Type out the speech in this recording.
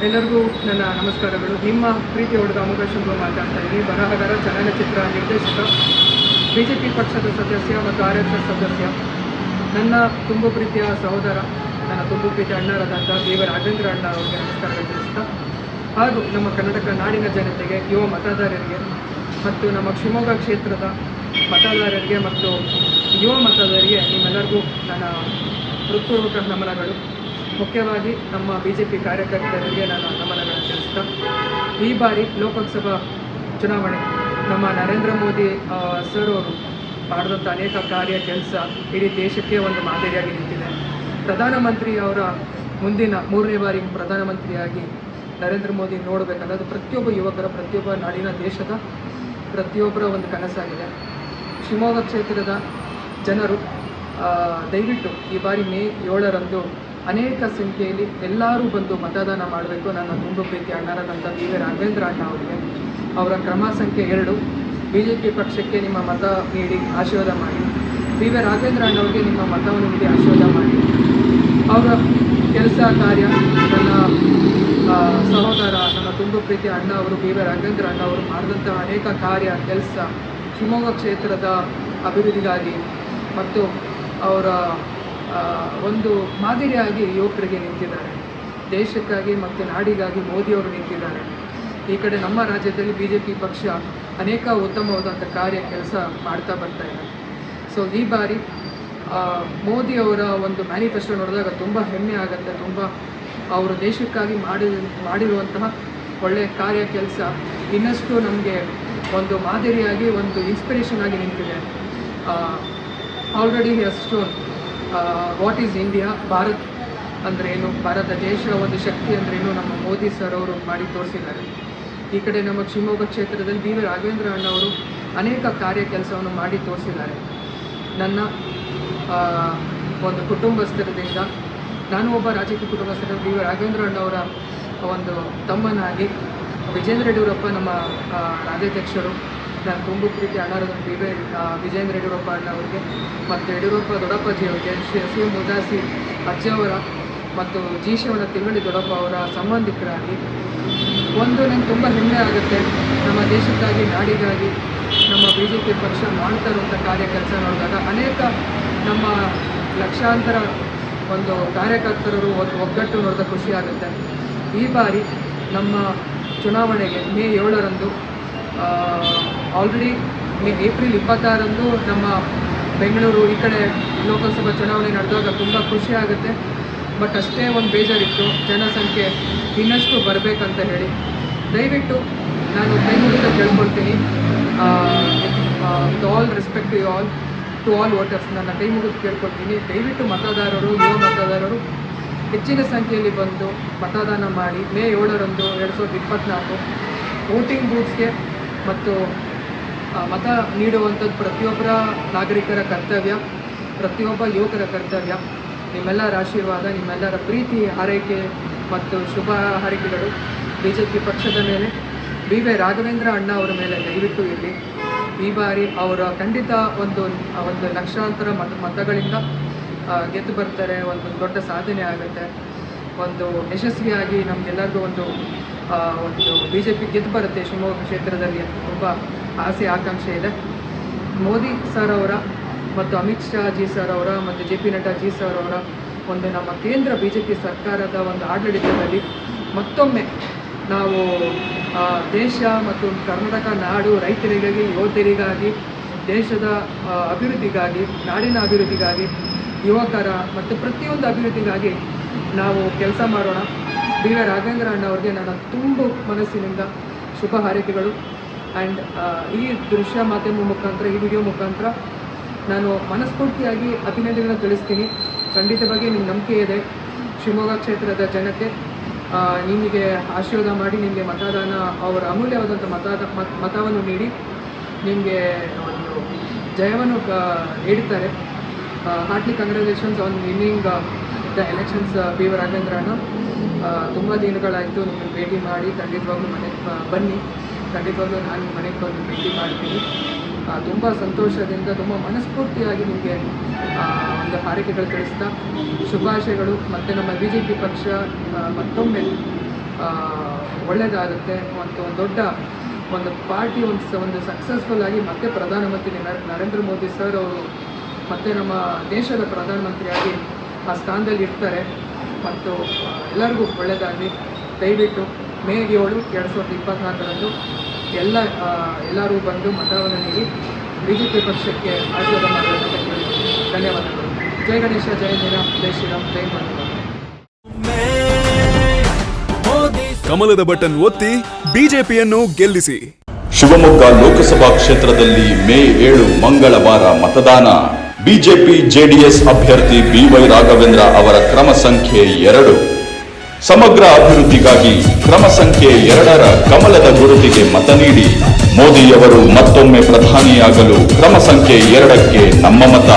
ಎಲ್ಲರಿಗೂ ನನ್ನ ನಮಸ್ಕಾರಗಳು. ನಿಮ್ಮ ಪ್ರೀತಿ ಹುಡುಗ ಅವಕಾಶವನ್ನು ಮಾತಾಡ್ತಾ ಇದ್ದೀನಿ. ಬರಹಗಾರ ಚಲನಚಿತ್ರ ನಿರ್ದೇಶಕ ಬಿ ಜೆ ಪಿ ಪಕ್ಷದ ಸದಸ್ಯ ಮತ್ತು ಆರ್ ಎಸ್ ಎಸ್ ಸದಸ್ಯ. ನನ್ನ ತುಂಬ ಪ್ರೀತಿಯ ಸಹೋದರ, ನನ್ನ ತುಂಬ ಪ್ರೀತಿಯ ಅಣ್ಣರಾದಂಥ ದೇವ ರಾಜೇಂದ್ರ ಅಣ್ಣ ಅವರಿಗೆ ನಮಸ್ಕಾರಗಳು ತಿಳಿಸ್ತಾ. ಹಾಗೂ ನಮ್ಮ ಕರ್ನಾಟಕ ನಾಡಿನ ಜನತೆಗೆ, ಯುವ ಮತದಾರರಿಗೆ ಮತ್ತು ನಮ್ಮ ಶಿವಮೊಗ್ಗ ಕ್ಷೇತ್ರದ ಮತದಾರರಿಗೆ ಮತ್ತು ಯುವ ಮತದಾರರಿಗೆ ನಿಮ್ಮೆಲ್ಲರಿಗೂ ನನ್ನ ಹೃತ್ಪೂರ್ವಕ ನಮನಗಳು. ಮುಖ್ಯವಾಗಿ ನಮ್ಮ ಬಿ ಜೆ ಪಿ ಕಾರ್ಯಕರ್ತರಿಗೆ ನಾನು ನಮನಗಳನ್ನು ತಿಳಿಸ್ತಾ, ಈ ಬಾರಿ ಲೋಕಸಭಾ ಚುನಾವಣೆ, ನಮ್ಮ ನರೇಂದ್ರ ಮೋದಿ ಸರ್ ಅವರು ಮಾಡಿದಂಥ ಅನೇಕ ಕಾರ್ಯ, ಕೆಲಸ ಇಡೀ ದೇಶಕ್ಕೆ ಒಂದು ಮಾದರಿಯಾಗಿ ನಿಂತಿದೆ. ಪ್ರಧಾನಮಂತ್ರಿ ಅವರ ಮುಂದಿನ ಮೂರನೇ ಬಾರಿ ಪ್ರಧಾನಮಂತ್ರಿಯಾಗಿ ನರೇಂದ್ರ ಮೋದಿ ನೋಡಬೇಕನ್ನೋದು ಪ್ರತಿಯೊಬ್ಬ ಯುವಕರ, ಪ್ರತಿಯೊಬ್ಬ ನಾಡಿನ ದೇಶದ ಪ್ರತಿಯೊಬ್ಬರ ಒಂದು ಕನಸಾಗಿದೆ. ಶಿವಮೊಗ್ಗ ಕ್ಷೇತ್ರದ ಜನರು ದಯವಿಟ್ಟು ಈ ಬಾರಿ ಮೇ ಏಳರಂದು ಅನೇಕ ಸಂಖ್ಯೆಯಲ್ಲಿ ಎಲ್ಲರೂ ಬಂದು ಮತದಾನ ಮಾಡಬೇಕು. ನನ್ನ ತುಂಬ ಪ್ರೀತಿ ಅಣ್ಣರಾದಂಥ ಬಿ ವಿ ರಾಘವೇಂದ್ರ ಅಣ್ಣ ಅವರಿಗೆ ಅವರ ಕ್ರಮ ಸಂಖ್ಯೆ ಎರಡು. ಬಿ ಜೆ ಪಿ ಪಕ್ಷಕ್ಕೆ ನಿಮ್ಮ ಮತ ನೀಡಿ ಆಶೀರ್ವಾದ ಮಾಡಿ. ಬಿ ವಿ ರಾಘವೇಂದ್ರ ಅಣ್ಣವ್ರಿಗೆ ನಿಮ್ಮ ಮತವನ್ನು ನೀಡಿ ಆಶೀರ್ವಾದ ಮಾಡಿ. ಅವರ ಕೆಲಸ ಕಾರ್ಯ, ನನ್ನ ಸಹೋದರ, ನನ್ನ ತುಂಬ ಪ್ರೀತಿ ಅಣ್ಣ ಅವರು ಬಿ ವಿ ರಾಘವೇಂದ್ರ ಅಣ್ಣ ಅವರು ಮಾಡಿದಂಥ ಅನೇಕ ಕಾರ್ಯ, ಕೆಲಸ, ಶಿವಮೊಗ್ಗ ಕ್ಷೇತ್ರದ ಅಭಿವೃದ್ಧಿಗಾಗಿ ಮತ್ತು ಅವರ ಒಂದು ಮಾದರಿಯಾಗಿ ಯುವಕರಿಗೆ ನಿಂತಿದ್ದಾರೆ. ದೇಶಕ್ಕಾಗಿ ಮತ್ತು ನಾಡಿಗಾಗಿ ಮೋದಿಯವರು ನಿಂತಿದ್ದಾರೆ. ಈ ಕಡೆ ನಮ್ಮ ರಾಜ್ಯದಲ್ಲಿ ಬಿ ಜೆ ಪಿ ಪಕ್ಷ ಅನೇಕ ಉತ್ತಮವಾದಂಥ ಕಾರ್ಯ ಕೆಲಸ ಮಾಡ್ತಾ ಬರ್ತಾ ಇದೆ. ಸೊ ಈ ಬಾರಿ ಮೋದಿಯವರ ಒಂದು ಮ್ಯಾನಿಫೆಸ್ಟೋ ನೋಡಿದಾಗ ತುಂಬ ಹೆಮ್ಮೆ ಆಗುತ್ತೆ. ತುಂಬ ಅವರು ದೇಶಕ್ಕಾಗಿ ಮಾಡಿ ಮಾಡಿರುವಂತಹ ಒಳ್ಳೆಯ ಕಾರ್ಯ ಕೆಲಸ ಇನ್ನಷ್ಟು ನಮಗೆ ಒಂದು ಮಾದರಿಯಾಗಿ ಒಂದು ಇನ್ಸ್ಪಿರೇಷನ್ ಆಗಿ ನಿಂತಿದೆ. ಆಲ್ರೆಡಿ ಅಷ್ಟು ವಾಟ್ ಈಸ್ ಇಂಡಿಯಾ ಭಾರತ್ ಏನು? ಭಾರತ ದೇಶದ ಒಂದು ಶಕ್ತಿ ಅಂದ್ರೇನು ನಮ್ಮ ಮೋದಿ ಸರ್ ಅವರು ಮಾಡಿ ತೋರಿಸಿದ್ದಾರೆ. ಈ ಕಡೆ ನಮ್ಮ ಶಿವಮೊಗ್ಗ ಕ್ಷೇತ್ರದಲ್ಲಿ ಬಿ ವಿ ರಾಘವೇಂದ್ರ ಅಣ್ಣವರು ಅನೇಕ ಕಾರ್ಯ ಕೆಲಸವನ್ನು ಮಾಡಿ ತೋರಿಸಿದ್ದಾರೆ. ನನ್ನ ಒಂದು ಕುಟುಂಬಸ್ಥರದಿಂದ ನಾನು ಒಬ್ಬ ರಾಜಕೀಯ ಕುಟುಂಬಸ್ಥರ ಬಿ ವಿ ರಾಘವೇಂದ್ರ ಅಣ್ಣವರ ಒಂದು ತಮ್ಮನಾಗಿ ವಿಜೇಂದ್ರ ಯಡಿಯೂರಪ್ಪ ನಮ್ಮ ರಾಜ್ಯಾಧ್ಯಕ್ಷರು ನಾನು ತುಂಬ ಪ್ರೀತಿ ಅನಾರೋಗ್ಯ ಬಿ ಆ, ವಿಜೇಂದ್ರ ಯಡಿಯೂರಪ್ಪ ಅಣ್ಣ ಅವರಿಗೆ ಮತ್ತು ಯಡಿಯೂರಪ್ಪ ದೊಡ್ಡಪ್ಪಾಜಿ ಅವರಿಗೆ ಶ್ರೀ ಸಿ ಉದಾಸಿ ಅಜ್ಜಿಯವರ ಮತ್ತು ಜಿ ಶಿವನ ದೊಡ್ಡಪ್ಪ ಅವರ ಸಂಬಂಧಿಕರಾಗಿ ಒಂದು ನಂಗೆ ತುಂಬ ಹೆಮ್ಮೆ ಆಗುತ್ತೆ. ನಮ್ಮ ದೇಶಕ್ಕಾಗಿ ನಾಡಿಗಾಗಿ ನಮ್ಮ ಬಿ ಜೆ ಪಿ ಪಕ್ಷ ಮಾಡ್ತಾ ಇರುವಂಥ ಕಾರ್ಯ ಕೆಲಸ ನೋಡಿದಾಗ ಅನೇಕ ನಮ್ಮ ಲಕ್ಷಾಂತರ ಒಂದು ಕಾರ್ಯಕರ್ತರು ಒಂದು ಒಗ್ಗಟ್ಟು ನೋಡಿದ ಖುಷಿ ಆಗುತ್ತೆ. ಈ ಬಾರಿ ನಮ್ಮ ಚುನಾವಣೆಗೆ ಮೇ ಏಳರಂದು ಆಲ್ರೆಡಿ ಮೇ ಏಪ್ರಿಲ್ ಇಪ್ಪತ್ತಾರಂದು ನಮ್ಮ ಬೆಂಗಳೂರು ಈ ಕಡೆ ಲೋಕಸಭಾ ಚುನಾವಣೆ ನಡೆದಾಗ ತುಂಬ ಖುಷಿ ಆಗುತ್ತೆ. ಬಟ್ ಅಷ್ಟೇ ಒಂದು ಬೇಜಾರಿತ್ತು, ಜನಸಂಖ್ಯೆ ಇನ್ನಷ್ಟು ಬರಬೇಕಂತ ಹೇಳಿ. ದಯವಿಟ್ಟು ನಾನು ಬೆಂಗಳೂರಿಂದ ಕೇಳ್ಕೊಳ್ತೀನಿ. With all respect to all to all voters ನನ್ನ ಕೈ ಮುಗಿದು ಕೇಳ್ಕೊಳ್ತೀನಿ. ದಯವಿಟ್ಟು ಮತದಾರರು, ಯುವ ಮತದಾರರು, ಹೆಚ್ಚಿನ ಸಂಖ್ಯೆಯಲ್ಲಿ ಬಂದು ಮತದಾನ ಮಾಡಿ. ಮೇ ಏಳರಂದು ಎರಡು ಸಾವಿರದ ಇಪ್ಪತ್ತ್ನಾಲ್ಕು ವೋಟಿಂಗ್ ಬೂತ್ಸ್ಗೆ ಮತ್ತು ಮತ ನೀಡುವಂಥದ್ದು ಪ್ರತಿಯೊಬ್ಬರ ನಾಗರಿಕರ ಕರ್ತವ್ಯ, ಪ್ರತಿಯೊಬ್ಬ ಯುವಕರ ಕರ್ತವ್ಯ. ನಿಮ್ಮೆಲ್ಲರ ಆಶೀರ್ವಾದ, ನಿಮ್ಮೆಲ್ಲರ ಪ್ರೀತಿ, ಹಾರೈಕೆ ಮತ್ತು ಶುಭ ಹಾರೈಕೆಗಳು ಬಿ ಜೆ ಪಿ ಪಕ್ಷದ ಮೇಲೆ. ಬಿ ವಿ ರಾಘವೇಂದ್ರ ಅಣ್ಣ ಅವರ ಮೇಲೆ ದಯವಿಟ್ಟು ಇರಲಿ. ಈ ಬಾರಿ ಅವರ ಖಂಡಿತ ಒಂದು ಒಂದು ಲಕ್ಷಾಂತರ ಮತ ಮತಗಳಿಂದ ಗೆದ್ದು ಬರ್ತಾರೆ, ಒಂದು ದೊಡ್ಡ ಸಾಧನೆ ಆಗುತ್ತೆ. ಒಂದು ಯಶಸ್ವಿಯಾಗಿ ನಮಗೆಲ್ಲರಿಗೂ ಒಂದು ಒಂದು ಬಿ ಜೆ ಪಿ ಗೆದ್ದು ಬರುತ್ತೆ ಶಿವಮೊಗ್ಗ ಕ್ಷೇತ್ರದಲ್ಲಿ ಅಂತ ತುಂಬ ಆಸೆ, ಆಕಾಂಕ್ಷೆ ಇದೆ. ಮೋದಿ ಸರ್ ಅವರ ಮತ್ತು ಅಮಿತ್ ಶಾ ಜಿ ಸರ್ ಅವರ ಮತ್ತು J P Nadda ji sir ಅವರ ಒಂದು ನಮ್ಮ ಕೇಂದ್ರ ಬಿ ಜೆ ಪಿ ಸರ್ಕಾರದ ಒಂದು ಆಡಳಿತದಲ್ಲಿ ಮತ್ತೊಮ್ಮೆ ನಾವು ದೇಶ ಮತ್ತು ಕರ್ನಾಟಕ ನಾಡು ರೈತರಿಗಾಗಿ, ಯೋಧರಿಗಾಗಿ, ದೇಶದ ಅಭಿವೃದ್ಧಿಗಾಗಿ, ನಾಡಿನ ಅಭಿವೃದ್ಧಿಗಾಗಿ, ಯುವಕರ ಮತ್ತು ಪ್ರತಿಯೊಂದು ಅಭಿವೃದ್ಧಿಗಾಗಿ ನಾವು ಕೆಲಸ ಮಾಡೋಣ. ಬಿ ವಿ ರಾಘವೇಂದ್ರ ಅಣ್ಣ ಅವರಿಗೆ ನನ್ನ ತುಂಬು ಮನಸ್ಸಿನಿಂದ ಶುಭ ಹಾರೈಕೆಗಳು. ಆ್ಯಂಡ್ ಈ ದೃಶ್ಯ ಮಾಧ್ಯಮ ಮುಖಾಂತರ, ಈ ವಿಡಿಯೋ ಮುಖಾಂತರ ನಾನು ಮನಸ್ಫೂರ್ತಿಯಾಗಿ ಅಭಿನಂದನೆಗಳನ್ನು ತಿಳಿಸ್ತೀನಿ. ಖಂಡಿತವಾಗಿ ನಿಮ್ಮ ನಂಬಿಕೆ ಇದೆ. ಶಿವಮೊಗ್ಗ ಕ್ಷೇತ್ರದ ಜನತೆ ನಿಮಗೆ ಆಶೀರ್ವಾದ ಮಾಡಿ, ನಿಮಗೆ ಮತದಾನ, ಅವರ ಅಮೂಲ್ಯವಾದಂಥ ಮತದ ಮತ, ಮತವನ್ನು ನೀಡಿ, ನಿಮಗೆ ಒಂದು ಜಯವನ್ನು ನೀಡುತ್ತಾರೆ. Heartly congratulations on winning the elections B ಆಗಂದ್ರೂ ತುಂಬ ದಿನಗಳಾಯಿತು ನಿಮ್ಮನ್ನು ಭೇಟಿ ಮಾಡಿ. ಖಂಡಿತವಾಗ್ಲೂ ಮನೆಗೆ ಬನ್ನಿ. ಖಂಡಿತವಾಗ್ಲೂ ನಾನು ಮನೆಗೆ ಬಂದು ಭೇಟಿ ಮಾಡ್ತೀನಿ. ತುಂಬ ಸಂತೋಷದಿಂದ, ತುಂಬ ಮನಸ್ಫೂರ್ತಿಯಾಗಿ ನಿಮಗೆ ಒಂದು ಹಾರೈಕೆಗಳು ತಿಳಿಸ್ತಾ, ಶುಭಾಶಯಗಳು. ಮತ್ತು ನಮ್ಮ ಬಿ ಜೆ ಪಿ ಪಕ್ಷ ಮತ್ತೊಮ್ಮೆ ಒಳ್ಳೆಯದಾಗುತ್ತೆ. ಮತ್ತು ಒಂದು ದೊಡ್ಡ, ಒಂದು ಪಾರ್ಟಿ, ಒಂದು ಒಂದು ಸಕ್ಸಸ್ಫುಲ್ ಆಗಿ ಮತ್ತೆ ಪ್ರಧಾನಮಂತ್ರಿ ನರ- ನರೇಂದ್ರ ಮೋದಿ ಸರ್ ಅವರು ಮತ್ತು ನಮ್ಮ ದೇಶದ ಪ್ರಧಾನಮಂತ್ರಿಯಾಗಿ ಆ ಸ್ಥಾನದಲ್ಲಿ ಇರ್ತಾರೆ. ಮತ್ತು ಎಲ್ಲರಿಗೂ ಒಳ್ಳೆಯದಾಗಲಿ ದಯವಿಟ್ಟು ಮೇ ಏಳು ಎರಡು ಸಾವಿರದ ಇಪ್ಪತ್ನಾಲ್ಕರಂದು ಎಲ್ಲ ಎಲ್ಲರೂ ಬಂದು ಮತವನ್ನು ನೀಡಿ ಬಿ ಜೆ ಪಿ ಪಕ್ಷಕ್ಕೆ ಆಶೀರ್ವಾದ ಮಾಡಬೇಕಂತ ಧನ್ಯವಾದಗಳು. ಜೈ ಗಣೇಶ ಜೈ ಶ್ರೀರಾಮ್ ಜೈ ಶ್ರೀರಾಮ್ ಜೈ ಕಮಲದ ಬಟನ್ ಒತ್ತಿ ಬಿಜೆಪಿಯನ್ನು ಗೆಲ್ಲಿಸಿ. ಶಿವಮೊಗ್ಗ ಲೋಕಸಭಾ ಕ್ಷೇತ್ರದಲ್ಲಿ ಮೇ ಏಳು ಮಂಗಳವಾರ ಮತದಾನ. ಬಿಜೆಪಿ ಜೆಡಿಎಸ್ ಅಭ್ಯರ್ಥಿ ಬಿವೈ ರಾಘವೇಂದ್ರ ಅವರ ಕ್ರಮ ಸಂಖ್ಯೆ ಎರಡು. ಸಮಗ್ರ ಅಭಿವೃದ್ಧಿಗಾಗಿ ಕ್ರಮ ಸಂಖ್ಯೆ ಎರಡರ ಕಮಲದ ಗುರುತಿಗೆ ಮತ ನೀಡಿ ಮೋದಿಯವರು ಮತ್ತೊಮ್ಮೆ ಪ್ರಧಾನಿಯಾಗಲು ಕ್ರಮ ಸಂಖ್ಯೆ ಎರಡಕ್ಕೆ ನಮ್ಮ ಮತ.